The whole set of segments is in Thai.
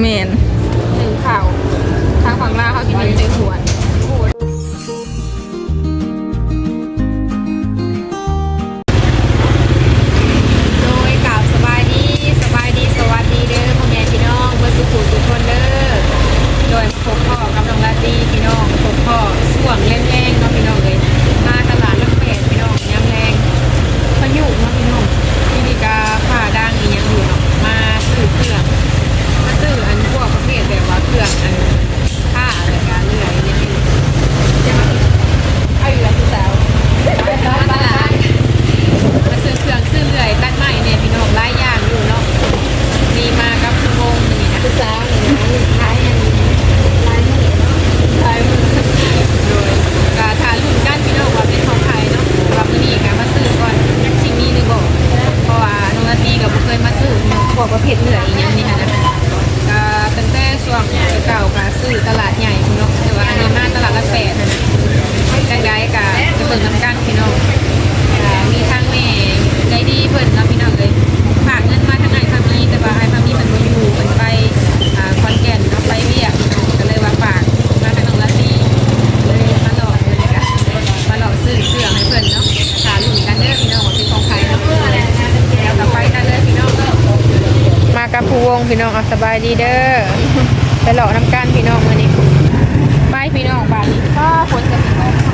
mean บอกว่าเภทเหนื่อยอย่างนี้ค่ะนะก็ตั้งแต่ช่วงเก่าก็ซื้อตลาดใหญ่พี่น้องแต่ว่าอันนี้มาตลาดละแปดนะจังไดก็จะเปิดน้ำกันพี่น้องมีทางแม่ใจดีเปิดแล้วพี่น้องเลยฝากเงินมาทางไหนทางนี้แต่ว่าไอ้ทางนี้มันมาอยู่เป็นไป กับผู้วงพี่น้องเอาสบายดีเด้อไปหล่อน้ำกันพี่น้องมือนี้ไปพี่น้องบ้าลีก็ฝนกระสิบ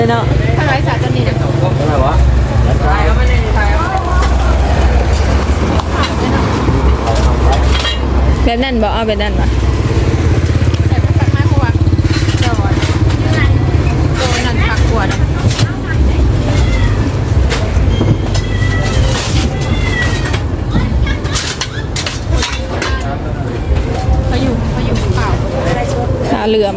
เลยเนาะทางไรสาจันนี่เนี่ยอะไรวะใช่แล้วไม่ได้ใช่แบบนั้นบอกเอาแบบนั้นมาเหลือม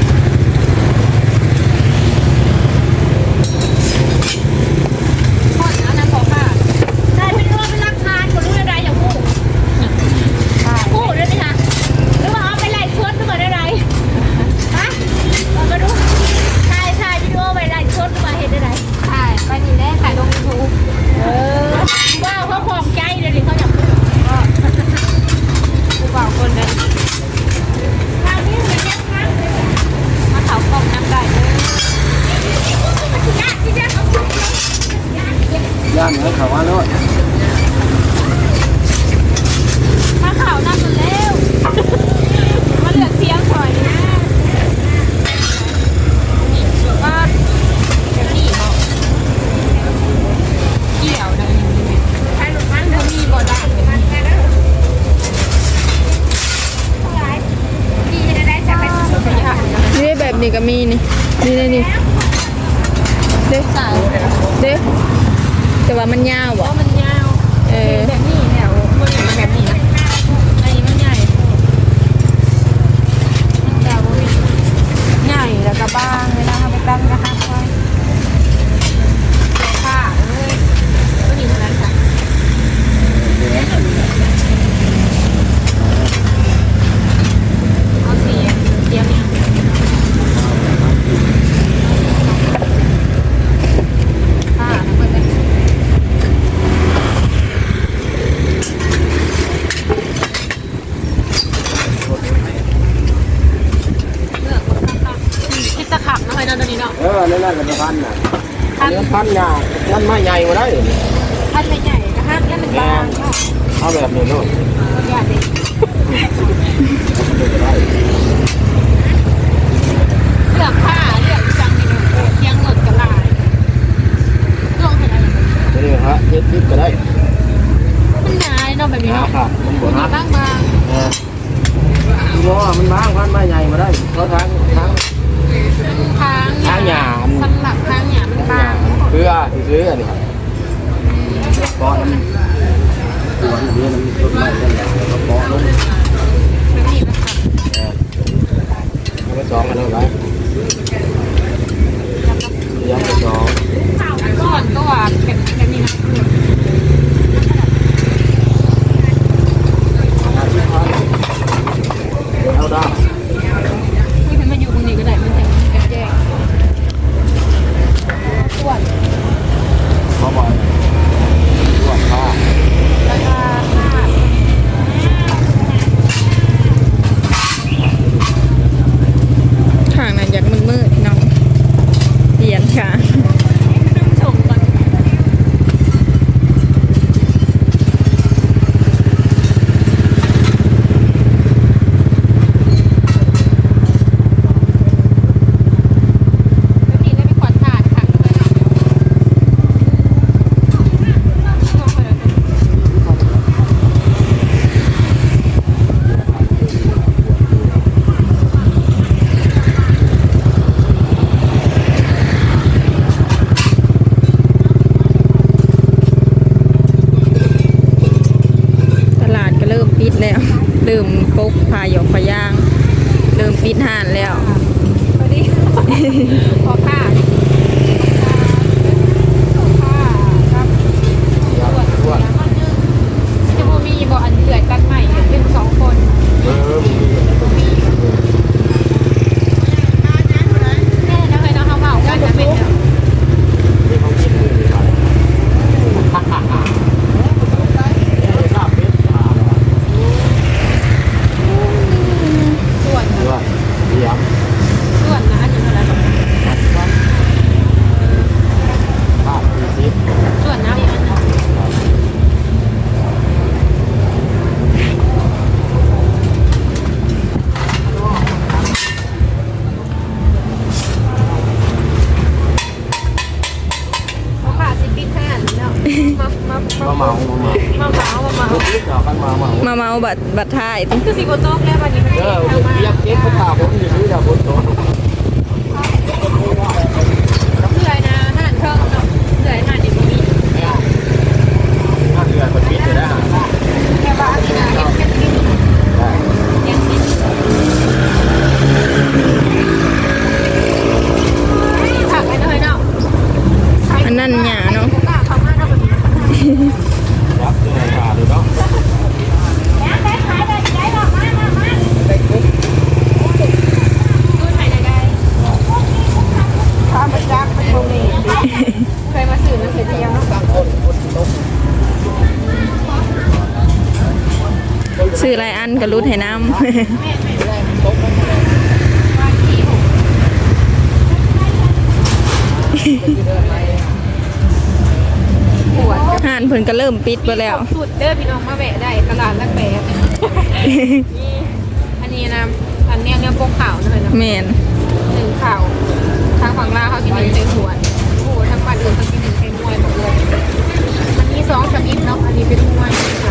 大หมือ nhau à? Có mình Nhau. Ừ. พันน่ะเนื้อพันหนามันไม่ใหญ่มาได้พันไม่ใหญ่นะคะนั่นมันบางค่ะเอาแบบนี้ลูกเลือกผ้าเลือกจังเมนูเคียงหลกระลาลองให้อะไรไม่ได้ฮะเย็ดยิบก็ได้มันหนาเนาะแบบนี้เนาะมันบางบางเอมันบางพันไม่ใหญ่มาได้เขาทาง right? 好看 บัดท้าย คือสิบโต๊ะแล้ววันนี้ไม่ได้เออทำมา เรียกเก็บมาตากผมอยู่นี่แหละผมโดน ซื้อหลายอันกับรุดไห้น้ำห่านเพิ่นก็เริ่มปิดไปแล้ว สุดเด้อพี่น้องมาแวะได้ตลาดลักแบะอันนี้นะอันเนี้ยเนื้อโป๊กขาวนะเลยนะเมนหนึ่งขาวทางฝั่งลาวเขากินหนึ่งใจหัวโอ้ทางฝั่งอื่นเขากินหนึ่งใจมวยบอกเลยอันนี้สองสมิปเนาะอันนี้เป็นมวยค่ะ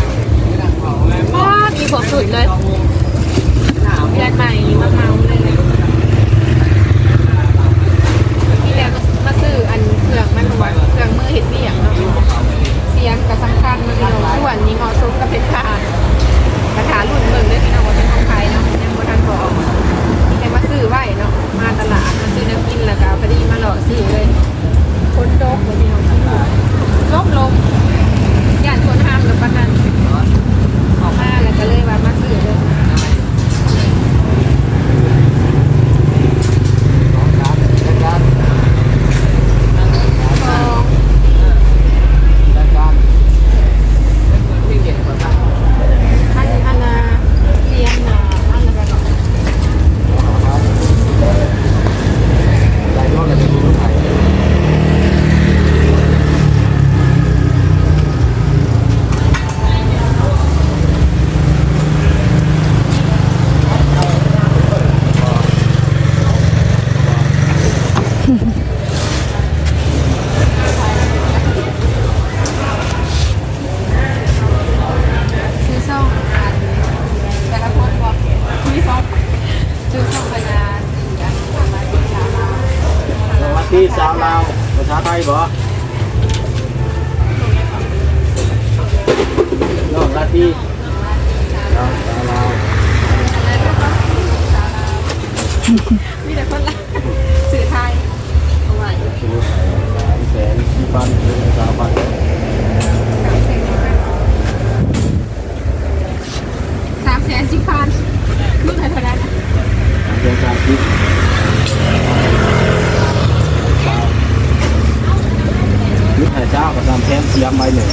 kamay niya.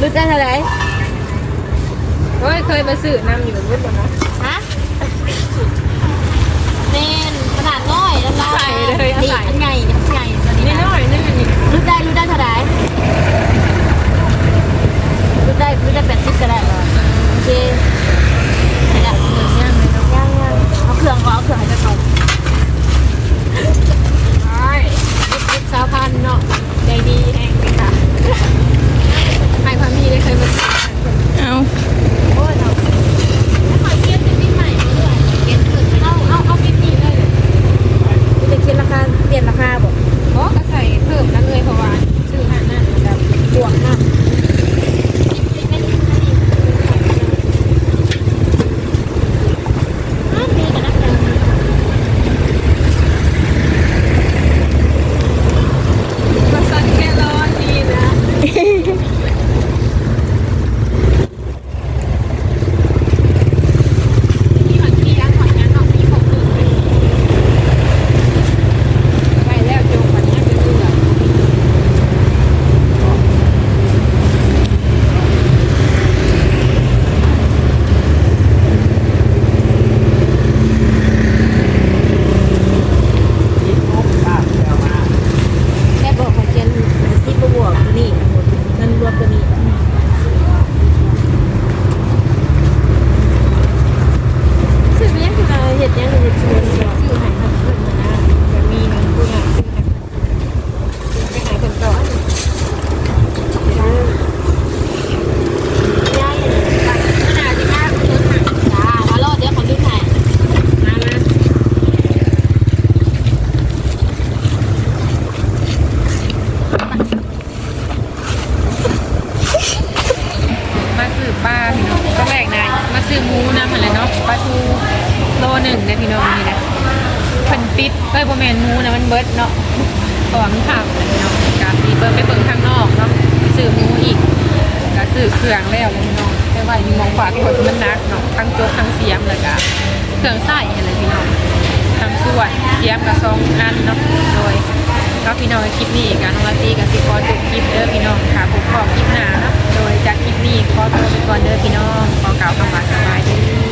รู้จักอะไรโอ้ยเคยมาสื่อนำอยู่รู้จักนะฮะเน้นขนาดน้อยใส่เลยใส่ใหญ่ใหญ่ตอนนี้นี่น้อยนี่รู้ได้รู้ได้เท่ไรรู้ได้รู้ได้แปดสิบก็ได้เหรอโอเคย่างย่างเอาเครื่องก็เอาเครื่องให้กระตุกาวพันเนาะใจดี หมูนะมันเลยเนาะปลาทูโลหนึ่งนะพี่น้องนี่นะพิ่นปิดเอ้ยบ่แมนหมูนะมันเบิดเนาะเพราะว่ามันขาดนะพี่น้องกาสีเบิ่งไปเบิ่งข้างนอกเนาะซื้อหมูอีกกาซื้อเครื่องแล้วพี่น้องแต่ว่ามีหมองฝากกดมันนักเนาะทั้งโจ๊กทั้งเสียมแล้วก็เครื่องใส่อะไรพี่น้องทั้งส่วนเสียมกับซองอันเนาะโดย ก็พี่น้องคลิปนี้การนงลาตีกับซีคอนจบคลิปเด้อพี่น้องค่ะผมขอคลิปหนาเนาะโดยจากคลิปนี้ขอตัวไปก่อนเด้อพี่น้องขอกล่าวคำว่าสบายดี